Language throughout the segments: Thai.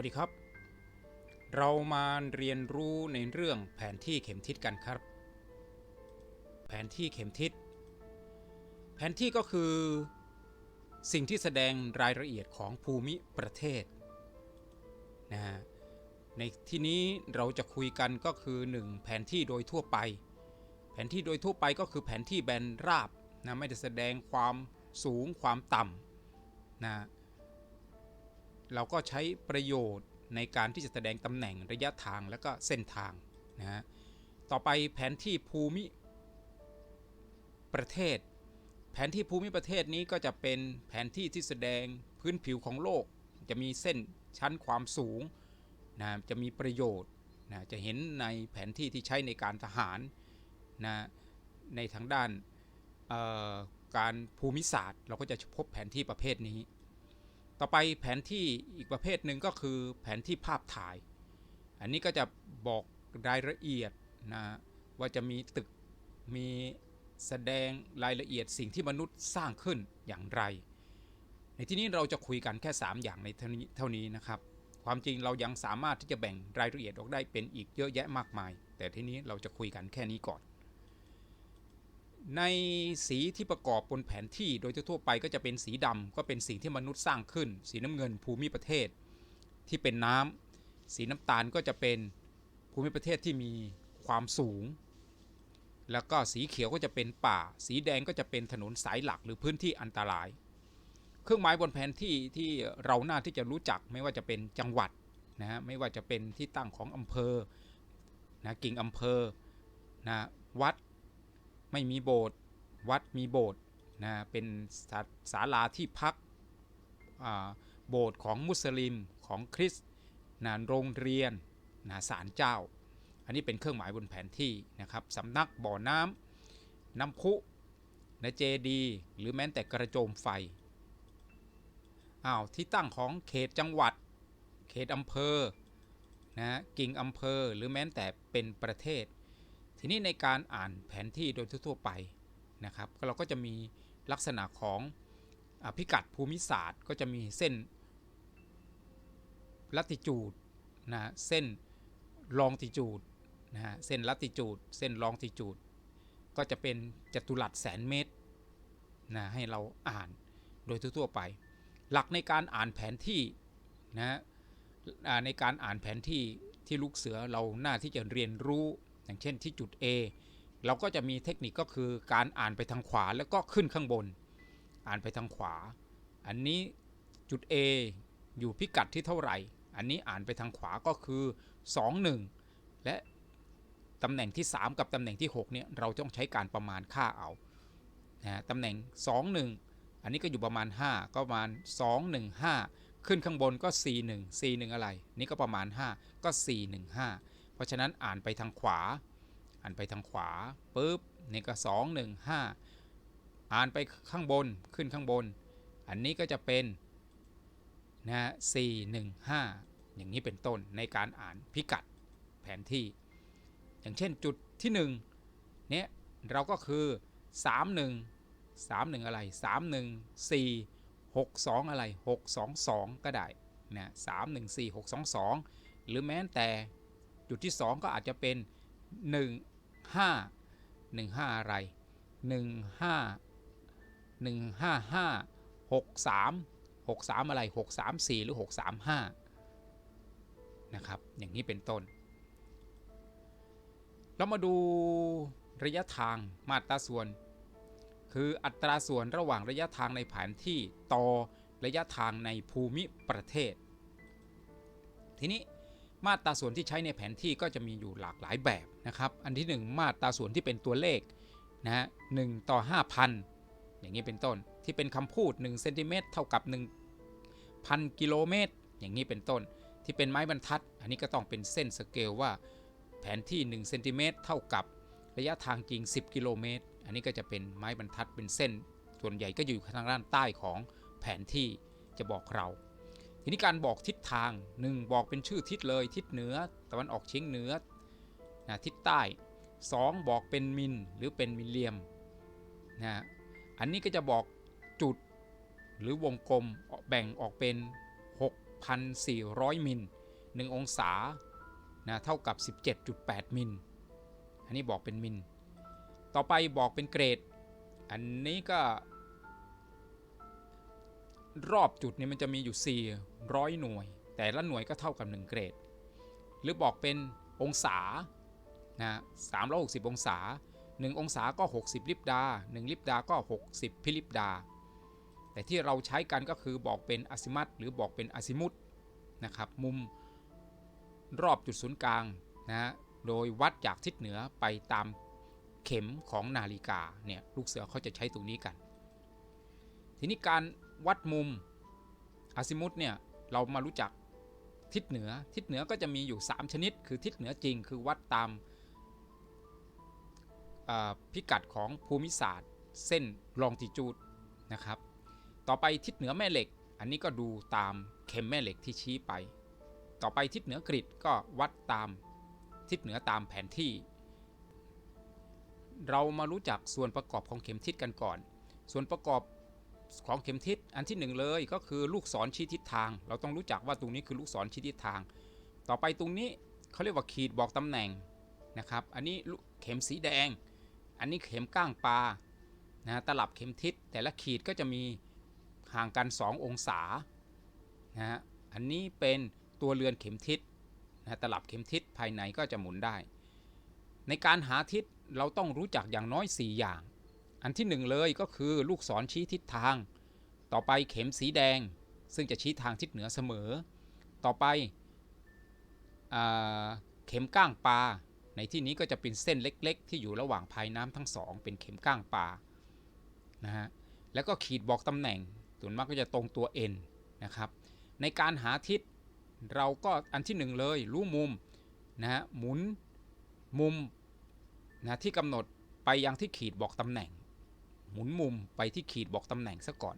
วัสดีครับ เรามาเรียนรู้ในเรื่องแผนที่เข็มทิศกันครับ แผนที่เข็มทิศ แผนที่ก็คือ สิ่งที่แสดงรายละเอียดของภูมิประเทศนะฮะในที่นี้เราจะคุยกันก็คือ 1 แผนที่โดยทั่วไป แผนที่โดยทั่วไปก็คือแผนที่แบนราบนะไม่ได้แสดงความสูงความต่ำนะ เราก็ใช้ประโยชน์ในการที่จะแสดงตำแหน่งระยะทางและก็เส้นทางนะฮะต่อไปแผนที่ภูมิประเทศ แผนที่ภูมิประเทศนี้ก็จะเป็นแผนที่ที่แสดงพื้นผิวของโลก จะมีเส้นชั้นความสูงนะจะมีประโยชน์นะจะเห็นในแผนที่ที่ใช้ในการทหารนะในทางด้านการภูมิศาสตร์ เราก็จะพบแผนที่ประเภทนี้ ต่อไปแผนที่อีกประเภทหนึ่งก็คือแผนที่ภาพถ่าย อันนี้ก็จะบอกรายละเอียดนะว่าจะมีตึกมีแสดงรายละเอียดสิ่งที่มนุษย์สร้างขึ้นอย่างไร ในที่นี้เราจะคุยกันแค่ 3 อย่างในเท่านี้เท่านี้นะครับ ความจริงเรายังสามารถที่จะแบ่งรายละเอียดออกได้เป็นอีกเยอะแยะมากมาย แต่ที่นี้เราจะคุยกันแค่นี้ก่อน ในสีที่ประกอบบนแผนที่โดยทั่วไปก็จะเป็นสีดำก็เป็นสิ่งที่มนุษย์สร้างขึ้น สีน้ำเงินภูมิประเทศ ที่เป็นน้ำสีน้ำตาลก็จะเป็นภูมิประเทศที่มีความสูง แล้วก็สีเขียวก็จะเป็นป่า สีแดงก็จะเป็นถนนสายหลักหรือพื้นที่อันตราย เครื่องหมายบนแผนที่ที่เราหน่าที่จะรู้จักไม่ว่าจะเป็นจังหวัดนะฮะไม่ว่าจะเป็นที่ตั้งของอำเภอนะกิ่งอำเภอนะวัด ไม่มีโบสถ์วัดมีโบสถ์นะเป็นศาาลาที่พักโบสถ์ของมุสลิมของคริสต์นะโรงเรียนนะศาลเจ้า อันนี้เป็นเครื่องหมายบนแผนที่นะครับสำนักบ่อน้ำน้ำพุนะเจดีหรือแม้แต่กระโจมไฟอ้าวที่ตั้งของเขตจังหวัด เขตอำเภอนะกิ่งอำเภอหรือแม้แต่เป็นประเทศ ทีนี้ในการอ่านแผนที่โดยทั่วๆไปนะครับเราก็จะมีลักษณะของอพิกัดภูมิศาสตร์ ก็จะมีเส้นลัติจูดนะเส้นลองติจูดนะฮะเส้นลัติจูดเส้นลองติจูดก็จะเป็นจัตุรัสแสนเมตรนะให้เราอ่านโดยทั่วๆไป หลักในการอ่านแผนที่นะในการอ่านแผนที่ที่ลูกเสือเราหน้าที่จะเรียนรู้ อย่างเช่นที่จุด A เราก็จะมีเทคนิคก็คือการอ่านไปทางขวาแล้วก็ขึ้นข้างบน อ่านไปทางขวา อันนี้จุด A อยู่พิกัดที่เท่าไหร่ อันนี้อ่านไปทางขวาก็คือ 2 1 และตำแหน่งที่ 3 กับตำแหน่งที่6เนี่ยเราต้องใช้การประมาณค่าเอานะตำแหน่ง 2 1 อันนี้ก็อยู่ประมาณ 5 ก็ประมาณ 2 1 5 ขึ้นข้างบนก็ 4 1 4 1 อะไร นี่ก็ประมาณ 5 ก็ 4 1 5 เพราะฉะนั้นอ่านไปทางขวา อ่านไปทางขวาปุ๊บนี่ก็ 2 1 5 อ่านไปข้างบนขึ้นข้างบน อันนี้ก็จะเป็นนะ4 1 5อย่างนี้เป็นต้นในการอ่านพิกัดแผนที่ อย่างเช่นจุดที่ 1 เนี่ยเราก็คือ 3 1 3 1 อะไร 3 1 4 6 2 อะไร 6 2 2 ก็ได้นะ3 1 4 6 2 2 หรือแม้แต่ จุดที่ 2 ก็อาจจะเป็น 1 5 1 5 อะไร 1 5 1 5 5 6 3 6 3 อะไร 6 3 4 หรือ 6 3 5 นะครับ อย่างนี้เป็นต้น เรามาดูระยะทางมาตราส่วน คืออัตราส่วนระหว่างระยะทางในแผนที่ต่อระยะทางในภูมิประเทศ ทีนี้ มาตราส่วนที่ใช้ในแผนที่ก็จะมีอยู่หลากหลายแบบนะครับอันที่ 1 มาตราส่วนที่เป็นตัวเลขนะฮะหต่อ 5,000 อย่างนี้เป็นต้นที่เป็นคำพูด1เซนติเมตรเท่ากับ 1,000 กิโลเมตร อย่างนี้เป็นต้น ที่เป็นไม้บรรทัด อันนี้ก็ต้องเป็นเส้นสเกลว่าแผนที่1เซนติเมตรเท่ากับระยะทางจริง 10 กิโลเมตร อันนี้ก็จะเป็นไม้บรรทัดเป็นเส้น ส่วนใหญ่ก็อยู่ทางด้านใต้ของแผนที่จะบอกเรา ทีนี้การบอกทิศทาง 1 บอกเป็นชื่อทิศเลยทิศเหนือตะวันออกเฉียงเหนือนะทิศใต้ 2 บอกเป็นมิลหรือเป็นมิลเลียมนะอันนี้ก็จะบอกจุดหรือวงกลมแบ่งออกเป็น6 6,400 มิล1องศานะเท่ากับ 17.8 มิล อันนี้บอกเป็นมิล ต่อไปบอกเป็นเกรด อันนี้ก็ รอบจุดเนี่ยมันจะมีอยู่ 400 หน่วย แต่ละหน่วยก็เท่ากับ 1 เกรด หรือบอกเป็นองศานะ360 องศา 1 องศาก็ 60 ลิปดา 1 ลิปดาก็ 60 พิลิปดา แต่ที่เราใช้กันก็คือบอกเป็นอซิมัตหรือบอกเป็นอซิมุตนะครับมุมรอบจุดศูนย์กลางนะโดยวัดจากทิศเหนือไปตามเข็มของนาฬิกาเนี่ยลูกเสือเขาจะใช้ตรงนี้กัน ทีนี้การ วัดมุมอาซิมุตเนี่ยเรามารู้จักทิศเหนือ ทิศเหนือก็จะมีอยู่ 3 ชนิด คือทิศเหนือจริง คือวัดตามาพิกัดของภูมิศาสตร์ เส้นลองติจูดนะครับ ต่อไปทิศเหนือแม่เหล็ก อันนี้ก็ดูตามเข็มแม่เหล็กที่ชี้ไป ต่อไปทิศเหนือกริดก็วัดตามทิศเหนือตามแผนที่ เรามารู้จักส่วนประกอบของเข็มทิศกันก่อน ส่วนประกอบ ของเข็มทิศอันที่หนึ่งเลยก็คือลูกศรชี้ทิศทาง เราต้องรู้จักว่าตรงนี้คือลูกศรชี้ทิศทาง ต่อไปตรงนี้เขาเรียกว่าขีดบอกตำแหน่งนะครับ อันนี้เข็มสีแดง อันนี้เข็มก้างปลานะตลับเข็มทิศแต่ละขีดก็จะมีห่างกัน 2 องศานะฮะอันนี้เป็นตัวเรือนเข็มทิศนะตลับเข็มทิศภายในก็จะหมุนได้ ในการหาทิศเราต้องรู้จักอย่างน้อย 4 อย่าง อันที่หนึ่งเลยก็คือลูกศรชี้ทิศทาง ต่อไปเข็มสีแดง ซึ่งจะชี้ทางทิศเหนือเสมอ ต่อไปอ่าเข็มก้างปลาในที่นี้ก็จะเป็นเส้นเล็ก ๆ ที่อยู่ระหว่างภายน้ำทั้งสอง เป็นเข็มก้างปลานะฮะแล้วก็ขีดบอกตำแหน่งส่วนมากก็จะตรงตัว N นะครับในการหาทิศเราก็อันที่หนึ่งเลยรู้มุมนะฮะหมุนมุมนะที่กำหนดไปยังที่ขีดบอกตำแหน่ง มุนมุมไปที่ขีดบอกตำแหน่งซะก่อน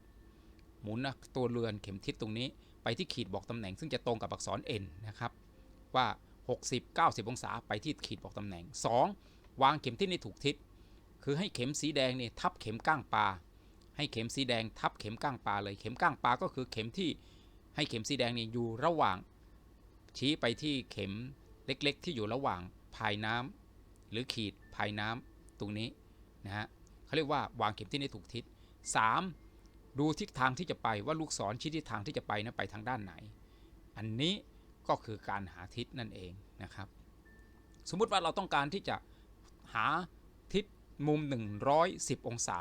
หมุนตัวเรือนเข็มทิศตรงนี้ไปที่ขีดบอกตำแหน่ง ซึ่งจะตรงกับอักษร N นะครับว่า 60 90 องศาไปที่ขีดบอกตำแหน่ง 2. วางเข็มทิศในถูกทิศ คือให้เข็มสีแดงนี่ทับเข็มก้างปลา ให้เข็มสีแดงทับเข็มก้างปลาเลย เข็มก้างปลาก็คือเข็มที่ให้เข็มสีแดงนี่อยู่ระหว่าง ชี้ไปที่เข็มเล็กๆ ที่อยู่ระหว่างภายน้ำหรือขีดภายน้ำตรงนี้นะฮะ เขาเรียกว่าวางเข็มทิศในถูกทิศ 3. ดูทิศทางที่จะไปว่าลูกศรชี้ทิศทางที่จะไปนะไปทางด้านไหน อันนี้ก็คือการหาทิศนั่นเองนะครับ สมมุติว่าเราต้องการที่จะหาทิศมุม 110 องศา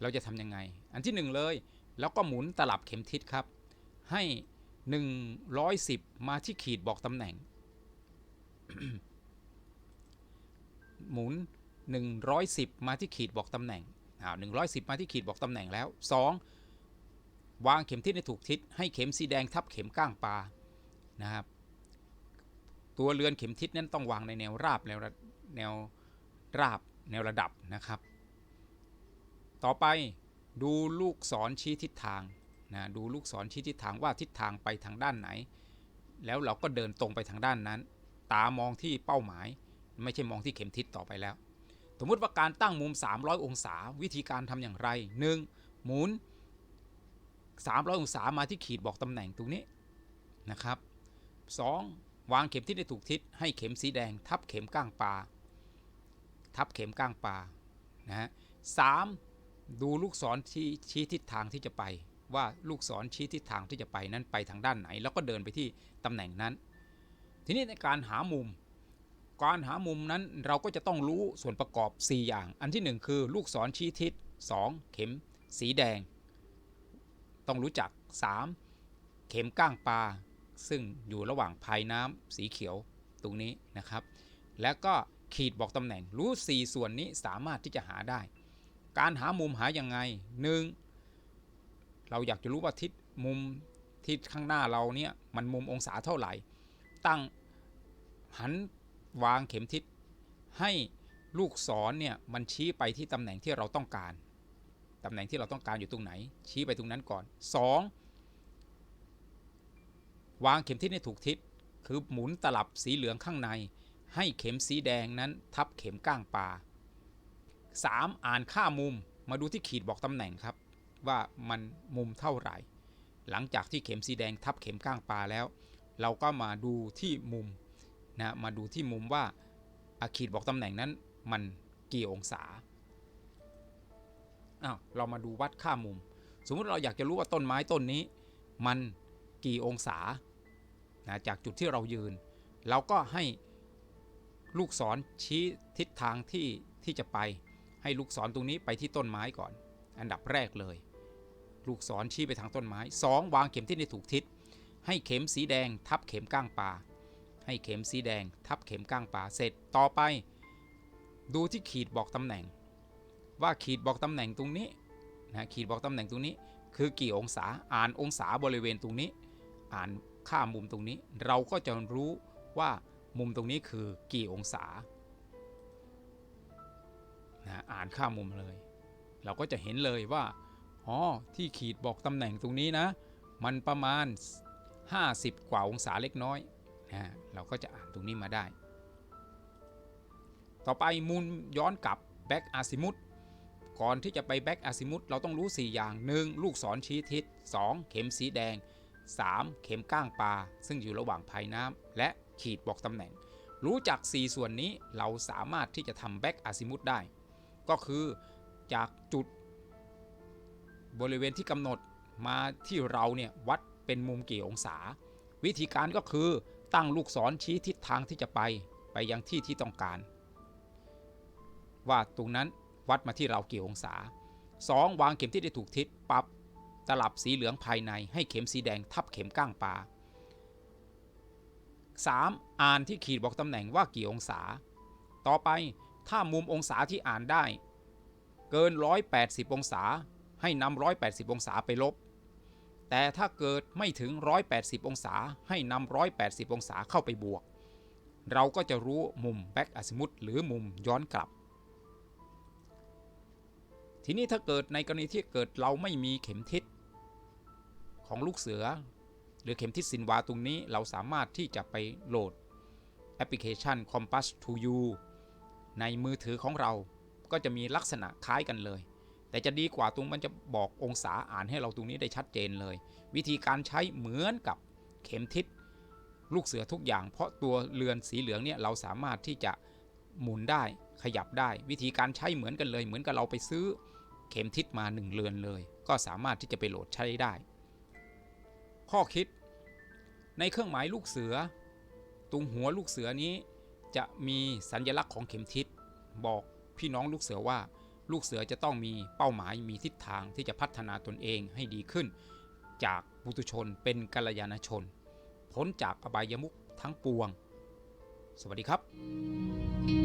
เราจะทำยังไง อันที่หนึ่งเลย แล้วก็หมุนตลับเข็มทิศครับ ให้ 110 มาที่ขีดบอกตำแหน่ง หมุน 110 มาที่ขีดบอกตำแหน่งอ้าว110 มาที่ขีดบอกตำแหน่งแล้ว 2. วางเข็มทิศในถูกทิศให้เข็มสีแดงทับเข็มก้างปลานะครับตัวเรือนเข็มทิศนั้นต้องวางในแนวราบแนวระแนวราบแนวระดับนะครับ ต่อไปดูลูกศรชี้ทิศทางนะดูลูกศรชี้ทิศทางว่าทิศทางไปทางด้านไหน แล้วเราก็เดินตรงไปทางด้านนั้น ตามองที่เป้าหมาย ไม่ใช่มองที่เข็มทิศต่อไปแล้ว สมมติว่าการตั้งมุม 300 องศา วิธีการทำอย่างไร 1. หมุน 300 องศามาที่ขีดบอกตำแหน่งตรงนี้นะครับ 2. วางเข็มทิศในถูกทิศให้เข็มสีแดง ทับเข็มก้างปลาทับเข็มก้างปลานะฮะสามดูลูกศรที่ชี้ทิศทางที่จะไป ว่าลูกศรชี้ทิศทางที่จะไปนั้นไปทางด้านไหน แล้วก็เดินไปที่ตำแหน่งนั้น ทีนี้ในการหามุม การหามุมนั้นเราก็จะต้องรู้ส่วนประกอบ 4 อย่าง อันที่ 1 คือลูกศรชี้ทิศ 2. เข็ม สีแดง ต้องรู้จัก 3. เข็มก้างปลา ซึ่งอยู่ระหว่างภายน้ำสีเขียวตรงนี้นะครับ แล้วก็ขีดบอกตำแหน่งรู้ 4 ส่วนนี้สามารถที่จะหาได้ การหามุมหายังไง 1. เราอยากจะรู้ว่าทิศมุมที่ข้างหน้าเราเนี่ยมันมุมองศาเท่าไหร่ ตั้งหัน วางเข็มทิศให้ลูกศรเนี่ยมันชี้ไปที่ตำแหน่งที่เราต้องการ ตำแหน่งที่เราต้องการอยู่ตรงไหน ชี้ไปตรงนั้นก่อน 2. วางเข็มทิศให้ถูกทิศ คือหมุนตลับสีเหลืองข้างใน ให้เข็มสีแดงนั้นทับเข็มก้างปลา 3. อ่านค่ามุมมาดูที่ขีดบอกตำแหน่งครับ ว่ามันมุมเท่าไหร่ หลังจากที่เข็มสีแดงทับเข็มก้างปลาแล้ว เราก็มาดูที่มุม นะมาดูที่มุมว่าอาขีดบอกตำแหน่งนั้นมันกี่องศาอ้าวเรามาดูวัดค่ามุม สมมติเราอยากจะรู้ว่าต้นไม้ต้นนี้ มันกี่องศานะจากจุดที่เรายืน เราก็ให้ลูกศรชี้ทิศทางที่ที่จะไป ให้ลูกศรตรงนี้ไปที่ต้นไม้ก่อน อันดับแรกเลย ลูกศรชี้ไปทางต้นไม้ 2. วางเข็มทิศในถูกทิศ ให้เข็มสีแดงทับเข็มก้างปลา ให้เข็มสีแดง ทับเข็มก้างปลาเสร็จต่อไป ดูที่ขีดบอกตำแหน่ง ว่าขีดบอกตำแหน่งตรงนี้นะขีดบอกตำแหน่งตรงนี้ คือกี่องศาอ่านองศาบริเวณตรงนี้ อ่านค่ามุมตรงนี้ เราก็จะรู้ว่ามุมตรงนี้คือกี่องศานะอ่านค่ามุมเลย เราก็จะเห็นเลยว่าอ๋อที่ขีดบอกตำแหน่งตรงนี้นะ มันประมาณ 50 กว่าองศาเล็กน้อย นะ เราก็จะอ่านตรงนี้มาได้ ต่อไปมุนย้อนกลับแบ็กอาซิมุตก่อนที่จะไปแบ็กอาซิมุตเราต้องรู้ 4 อย่าง 1. ลูกศรชี้ทิศ 2. เข็มสีแดง 3. เข็มก้างปลา ซึ่งอยู่ระหว่างภายน้ำและขีดบอกตำแหน่ง รู้จัก 4 ส่วนนี้เราสามารถที่จะทำแบ็กอาซิมุตได้ ก็คือจากจุด บริเวณที่กำหนดมาที่เราเนี่ยวัดเป็นมุมกี่องศา วิธีการก็คือ ตั้งลูกศรชี้ทิศทางที่จะไปไปยังที่ที่ต้องการ ว่าตรงนั้นวัดมาที่เรากี่องศา 2. วางเข็มทิศได้ถูกทิศปรับตลับสีเหลืองภายในให้เข็มสีแดงทับเข็มก้างปลา 3. อ่านที่ขีดบอกตำแหน่งว่ากี่องศา ต่อไปถ้ามุมองศาที่อ่านได้ เกิน 180 องศา ให้นำ180 องศาไปลบ แต่ถ้าเกิดไม่ถึง 180 องศาให้นำ180 องศาเข้าไปบวก เราก็จะรู้มุมแบ็กอาซิมุตหรือมุมย้อนกลับ ทีนี้ถ้าเกิดในกรณีที่เกิดเราไม่มีเข็มทิศของลูกเสือ หรือเข็มทิศสินวาตรงนี้เราสามารถที่จะไปโหลดแอปพลิเคชัน Compass to You ในมือถือของเราก็จะมีลักษณะคล้ายกันเลย แต่จะดีกว่าตรงมันจะบอกองศาอ่านให้เราตรงนี้ได้ชัดเจนเลย วิธีการใช้เหมือนกับเข็มทิศลูกเสือทุกอย่าง เพราะตัวเรือนสีเหลืองเนี่ยเราสามารถที่จะหมุนได้ขยับได้ วิธีการใช้เหมือนกันเลย เหมือนกับเราไปซื้อเข็มทิศมาหนึ่งเรือนเลย ก็สามารถที่จะไปโหลดใช้ได้ ข้อคิด ในเครื่องหมายลูกเสือ ตรงหัวลูกเสือนี้จะมีสัญลักษณ์ของเข็มทิศบอกพี่น้องลูกเสือว่า ลูกเสือจะต้องมีเป้าหมายมีทิศทางที่จะพัฒนาตนเองให้ดีขึ้น จากบุตุชนเป็นกัลยาณชน พ้นจากอบายมุขทั้งปวง สวัสดีครับ